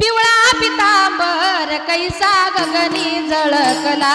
पिवळा पितांबर कैसा गगनी झळकला